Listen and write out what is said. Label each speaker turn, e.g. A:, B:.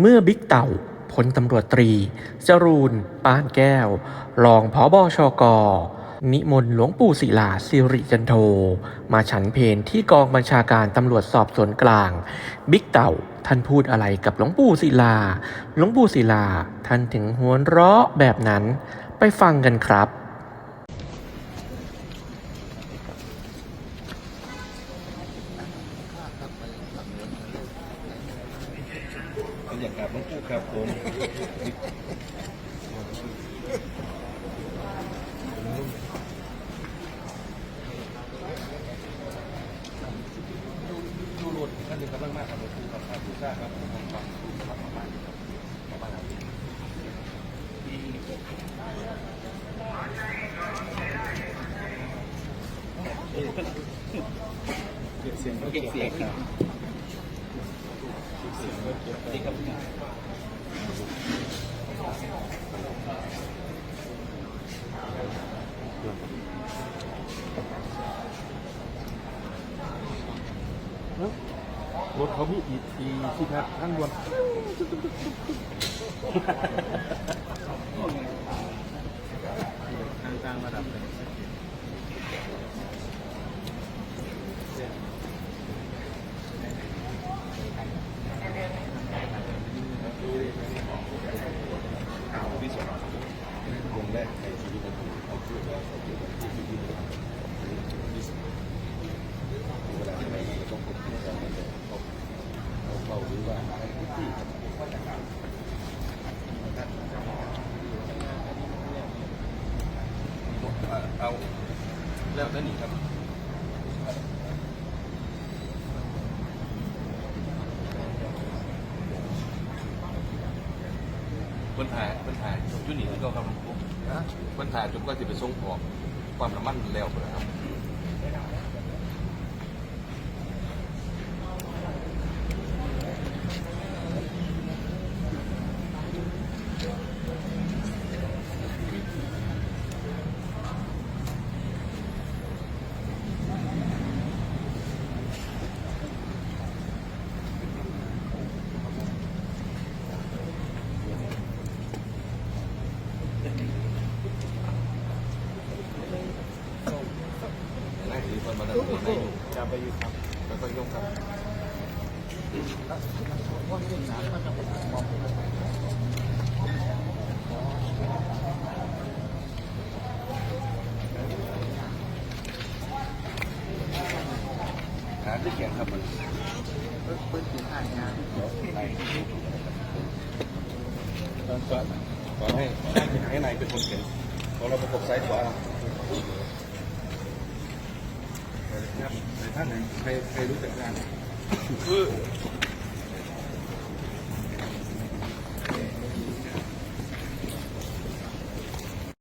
A: เมื่อบิ๊กเต่าพลตำรวจตรี จรูนป้านแก้ว รองผอบอชกนิมนต์หลวงปู่ศิลาสิริจันโท มาฉันเพนที่กองบัญชาการตำรวจสอบสวนกลาง บิ๊กเต่าท่านพูดอะไรกับหลวงปู่ศิลา หลวงปู่ศิลา ท่านถึงหัวเราะแบบนั้น ไปฟังกันครับ
B: อยากกลับน้องคู่ครับผมดูรถท่านหนึ่งกำลังมากครับรถคู่ครับครับดูซ่าครับผมครับครับครับประมาณประมาณนั้เก็บเสียงเก็บเสียงครับ รถเขามีอีทีที่พักทั้งวนทางกลางระดับเลยวงแรกในชีวิตเอาพูดแล้วเขาพูดที่ชีวิตที่สุดเวลาอะไรเราต้องพบที่เราเนี่ยเขาเขาหรือว่าให้ที่ เอาแล้วแต่นี่ครับปัญหาปัญหาจุดนี้ที่เขาทำปัญหาจนกว่าจะไปส่งออกความน้ำมันแล้วนะครับนั่นคือคนมาดันในอยู่ จะไปอยู่ครับแล้วก็ยกครับหาที่แข่งครับมันเพิ่งถึงอ่านงานตอนก่อนขอให้ให้นายเป็นคนเขียนของเราประกบซ้ายขวา ครับในท่านไหนใครใครรู้จักงานคือ